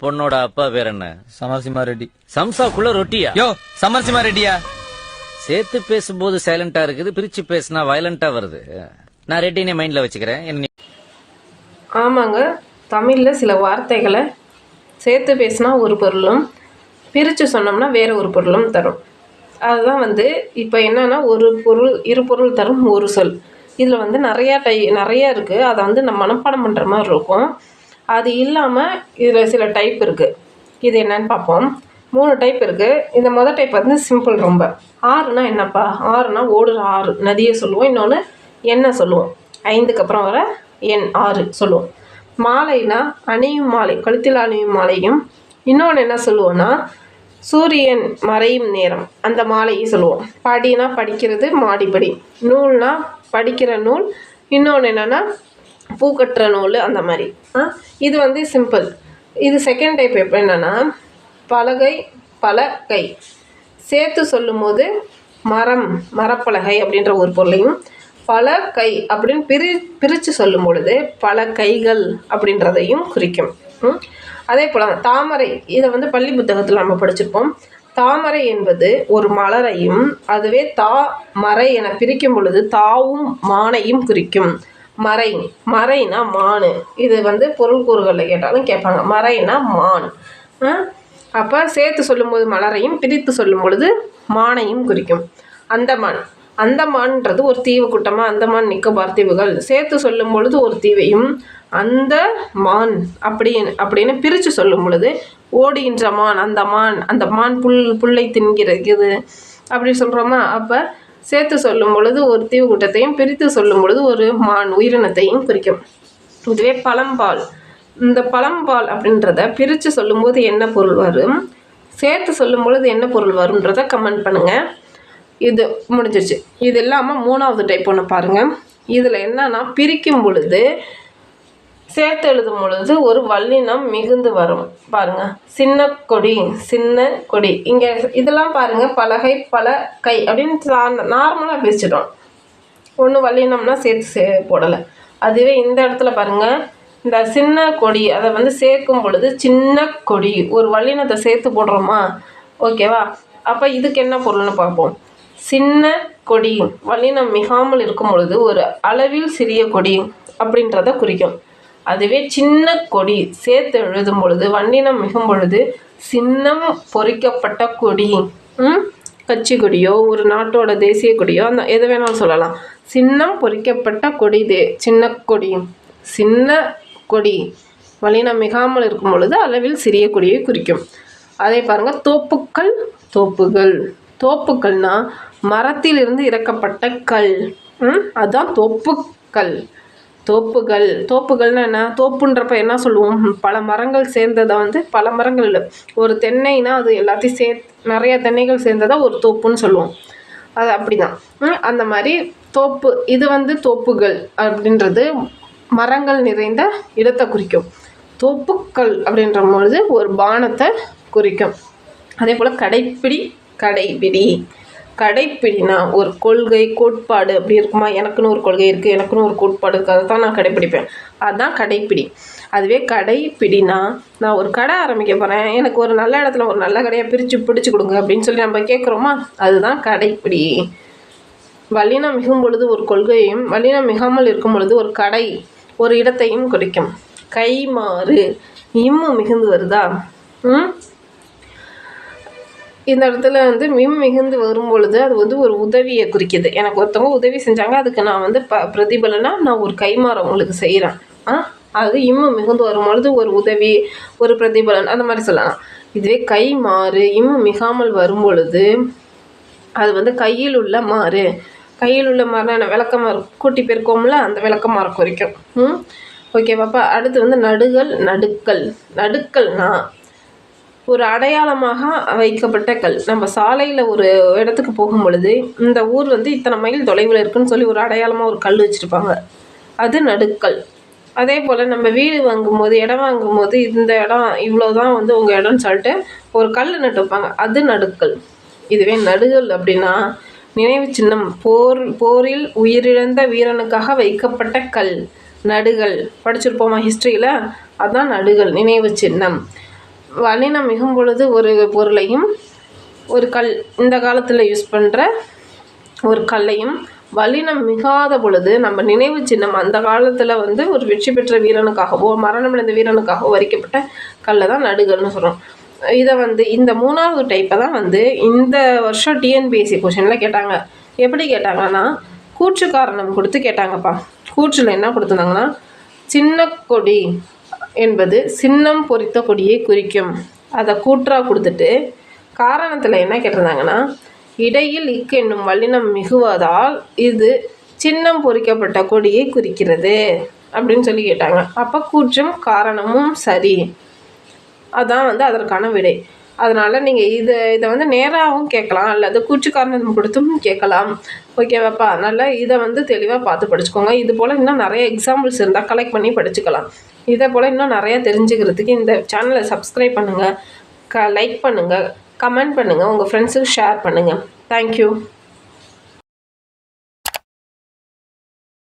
பொண்ணோட அப்பா பேர் என்ன? சமரசிம்மா ரெட்டி சம்சாக்குள்ள ரொட்டியா? யோ சமரசிம்மா ரெட்டியா சேர்த்து பேசும்போது சைலண்டா இருக்குது பிரிச்சு பேசினா வயலண்டா வருது. நான் ரெட்டினே மைண்ட்ல வச்சுக்கிறேன். என்ன ஆமாங்க தமிழில் சில வார்த்தைகளை சேர்த்து பேசினா ஒரு பொருளும் பிரித்து சொன்னோம்னா வேறு ஒரு பொருளும் தரும். அதுதான் வந்து இப்போ என்னன்னா ஒரு பொருள் இரு பொருள் தரும் ஒரு சொல். இதில் வந்து நிறையா டை நிறையா இருக்குது அதை வந்து நம்ம மனப்பாடம் பண்ணுற மாதிரி இருக்கும். அது இல்லாமல் இதில் சில டைப் இருக்குது இது என்னன்னு பார்ப்போம். மூணு டைப் இருக்குது இந்த மொதல் டைப் வந்து சிம்பிள் ரொம்ப. ஆறுனா என்னப்பா? ஆறுனா ஓடுற ஆறு. நதியை சொல்லுவோம். இன்னொன்று எண்ணெய் சொல்லுவோம். ஐந்துக்கு அப்புறம் வர எண் ஆறு சொல்லுவோம். மாலைனா அணியும் மாலை கழுத்தில் அணியும் மாலையும். இன்னொன்று என்ன சொல்லுவோன்னா சூரியன் மறையும் நேரம். அந்த மாலையை சொல்லுவோம். படினா படிக்கிறது மாடிப்படி. நூல்னா படிக்கிற நூல். இன்னொன்று என்னென்னா பூக்கட்டுற நூல் அந்த மாதிரி. ஆ? இது வந்து சிம்பிள் இது செகண்ட் டைப் எப்போ என்னென்னா பலகை பலகை. சேர்த்து சொல்லும்போது மரம் மரப்பலகை அப்படின்ற ஒரு பொருளையும் பல கை அப்படின்னு பிரி பிரித்து சொல்லும் பொழுது பல கைகள் அப்படின்றதையும் குறிக்கும். அதே போல் தாமரை இதை வந்து பள்ளி புத்தகத்தில் நம்ம படிச்சிருப்போம். தாமரை என்பது ஒரு மலரையும் அதுவே தா மறை என பிரிக்கும் பொழுது தாவும் மானையும் குறிக்கும். மறைன். மறைனா மான். இது வந்து பொருள் கூறுகளில் கேட்டாலும் கேட்பாங்க. மறைனா மான். அப்போ சேர்த்து சொல்லும்போது மலரையும் பிரித்து சொல்லும் பொழுது மானையும் குறிக்கும். அந்தமான் அந்தமான்ன்றது ஒரு தீவு கூட்டமாக அந்தமான் நிக்கோபார் தீவுகள் சேர்த்து சொல்லும் பொழுது ஒரு தீவையும் அந்த மான் அப்படின்னு அப்படின்னு பிரித்து சொல்லும் பொழுது ஓடுகின்ற மான் அந்த மான் அந்த மான் புல் புல்லை தின்கிறது அப்படி சொல்கிறோமா அப்போ சேர்த்து சொல்லும் பொழுது ஒரு தீவு கூட்டத்தையும் பிரித்து சொல்லும் பொழுது ஒரு மான் உயிரினத்தையும் குறிக்கும். இதுவே பழம்பால். இந்த பழம்பால் அப்படின்றத பிரித்து சொல்லும்போது என்ன பொருள் வரும்? சேர்த்து சொல்லும் பொழுது என்ன பொருள் வரும்ன்றத கமெண்ட் பண்ணுங்கள் இது முடிஞ்சிருச்சு. இது இல்லாமல் மூணாவது டைப் ஒன்று பாருங்கள் இதில் என்னன்னா பிரிக்கும் பொழுது சேர்த்து எழுதும் பொழுது ஒரு வல்லினம் மிகுந்து வரும். பாருங்க. சின்ன கொடி சின்ன கொடி. இங்கே இதெல்லாம் பாருங்க. பலகை பல கை அப்படின்னு நார்மலாக பிரிச்சிடும் ஒன்று வல்லினம்னா சேர்த்து சே போடலை. அதுவே இந்த இடத்துல பாருங்க. இந்த சின்ன கொடி அதை வந்து சேர்க்கும் பொழுது சின்ன கொடி ஒரு வல்லினத்தை சேர்த்து போடுறோமா? ஓகேவா? அப்போ இதுக்கு என்ன பொருள்னு பார்ப்போம். சின்ன கொடி வல்லினம் மிகாமல் இருக்கும் பொழுது ஒரு அளவில் சிறிய கொடி அப்படின்றத குறிக்கும். அதுவே சின்ன கொடி சேர்த்து எழுதும் பொழுது வண்ணினம் மிகும் பொழுது சின்னம் பொறிக்கப்பட்ட கொடி கட்சி கொடியோ ஒரு நாட்டோட தேசிய கொடியோ அந்த எது வேணாலும் சொல்லலாம். சின்னம் பொறிக்கப்பட்ட கொடி தே சின்ன கொடி. சின்ன கொடி. வலினம் மிகாமல் இருக்கும் பொழுது அளவில் சிறிய கொடியை குறிக்கும். அதே பாருங்க தோப்புக்கள் தோப்புகள். தோப்புக்கள்னா மரத்திலிருந்து இறக்கப்பட்ட கல். ம்? தோப்புக்கல். தோப்புகள் தோப்புகள்னா என்ன? தோப்புன்றப்ப என்ன சொல்லுவோம்? பல மரங்கள் சேர்ந்ததை வந்து பல மரங்கள் இல்லை. ஒரு தென்னைனா அது எல்லாத்தையும் சே நிறைய தென்னைகள் சேர்ந்ததை ஒரு தோப்புன்னு சொல்லுவோம். அது அப்படிதான். அந்த மாதிரி தோப்பு இது வந்து தோப்புகள் அப்படின்றது மரங்கள் நிறைந்த இடத்தை குறிக்கும். தோப்புக்கள் அப்படின்ற பொழுது ஒரு பானத்தை குறிக்கும். அதே போல் கடைப்பிடி கடைப்பிடி கடைப்பிடினா ஒரு கொள்கை கோட்பாடு அப்படி இருக்குமா? எனக்குன்னு ஒரு கொள்கை இருக்குது எனக்குன்னு ஒரு கோட்பாடு இருக்குது அதை தான் நான் கடைப்பிடிப்பேன். அதுதான் கடைப்பிடி. அதுவே கடைப்பிடினா நான் ஒரு கடை ஆரம்பிக்க போகிறேன் எனக்கு ஒரு நல்ல இடத்துல ஒரு நல்ல கடையை பிரித்து பிடிச்சி கொடுங்க அப்படின்னு சொல்லி நம்ம கேட்குறோமா? அதுதான் கடைப்பிடி. வல்லினம் மிகும் பொழுது ஒரு கொள்கையும் வல்லினம் மிகாமல் இருக்கும் பொழுது ஒரு கடை ஒரு இடத்தையும் குறிக்கும். கைமாறு இம்மு மிகுந்து வருதா? ம்? இந்த இடத்துல வந்து மிம் மிகுந்து வரும் பொழுது அது வந்து ஒரு உதவியை குறிக்குது. எனக்கு ஒருத்தவங்க உதவி செஞ்சாங்க அதுக்கு நான் வந்து ப பிரதிபலனா நான் ஒரு கைமாறம் உங்களுக்கு செய்கிறேன் ஆ? அது இம்மு மிகுந்து வரும் பொழுது ஒரு உதவி ஒரு பிரதிபலன் அந்த மாதிரி சொல்லலாம். இதுவே கை மாறு இம்மு மிகாமல் வரும் பொழுது அது வந்து கையில் உள்ள மாறு. கையில் உள்ள மாறுனா விளக்கமாறு கூட்டி பெருக்கோம்ல அந்த விளக்கமாறு குறிக்கும் ம்? ஓகேவாப்பா அடுத்து வந்து நடுகள் நடுக்கல். நடுக்கல்னா ஒரு அடையாளமாக வைக்கப்பட்ட கல். நம்ம சாலையில் ஒரு இடத்துக்கு போகும் பொழுது இந்த ஊர் வந்து இத்தனை மைல் தொலைவில் இருக்குன்னு சொல்லி ஒரு அடையாளமாக ஒரு கல் வச்சுருப்பாங்க. அது நடுக்கல். அதே போல் நம்ம வீடு வாங்கும்போது இடம் வாங்கும்போது இந்த இடம் இவ்வளோ தான் வந்து உங்கள் இடம்னு சொல்லிட்டு ஒரு கல் நட்டு வைப்பாங்க. அது நடுக்கல். இதுவே நடுகள் அப்படின்னா நினைவு சின்னம் போர் போரில் உயிரிழந்த வீரனுக்காக வைக்கப்பட்ட கல். நடுகள் படிச்சிருப்போமா ஹிஸ்ட்ரியில் அதுதான் நடுகள் நினைவு சின்னம். வலினம் மிகும் பொழுது ஒரு பொருளையும் ஒரு கல் இந்த காலத்தில் யூஸ் பண்ணுற ஒரு கல்லையும் வலினம் மிகாத பொழுது நம்ம நினைவு சின்னம் அந்த காலத்தில் வந்து ஒரு வெற்றி பெற்ற வீரனுக்காகவோ மரணமடைந்த வீரனுக்காகவோ வரிக்கப்பட்ட கல்லை தான் நடுகல்னு சொல்கிறோம் இதை வந்து இந்த மூணாவது டைப்பை தான் வந்து இந்த வருஷம் டிஎன்பிஎஸ்சி கொஷனில் கேட்டாங்க. எப்படி கேட்டாங்கன்னா கூற்று காரணம் கொடுத்து கேட்டாங்கப்பா. கூற்றில் என்ன கொடுத்துருந்தாங்கன்னா சின்ன கொடி என்பது சின்னம் பொறித்த கொடியை குறிக்கும். அதை கூற்றாக கொடுத்துட்டு காரணத்தில் என்ன கேட்டிருந்தாங்கன்னா இடையில் இக்கு என்னும் வல்லினம் மிகுவதால் இது சின்னம் பொறிக்கப்பட்ட கொடியை குறிக்கிறது அப்படின்னு சொல்லி கேட்டாங்க. அப்போ கூற்றும் காரணமும் சரி. அதான் வந்து அதற்கான விடை. அதனால் நீங்கள் இது இதை வந்து நேராகவும் கேட்கலாம் அல்லது கூற்று கொடுத்தும் கேட்கலாம். ஓகேவாப்பா அதனால் இதை வந்து தெளிவாக பார்த்து படிச்சுக்கோங்க. இது போல் இன்னும் நிறைய எக்ஸாம்பிள்ஸ் இருந்தால் கலெக்ட் பண்ணி படிச்சுக்கலாம். இதே போல் இன்னும் நிறையா தெரிஞ்சுக்கிறதுக்கு இந்த சேனலை சப்ஸ்கிரைப் பண்ணுங்கள் க லைக் பண்ணுங்கள் கமெண்ட் பண்ணுங்கள் உங்கள் ஃப்ரெண்ட்ஸுக்கு ஷேர் பண்ணுங்கள் தேங்க்யூ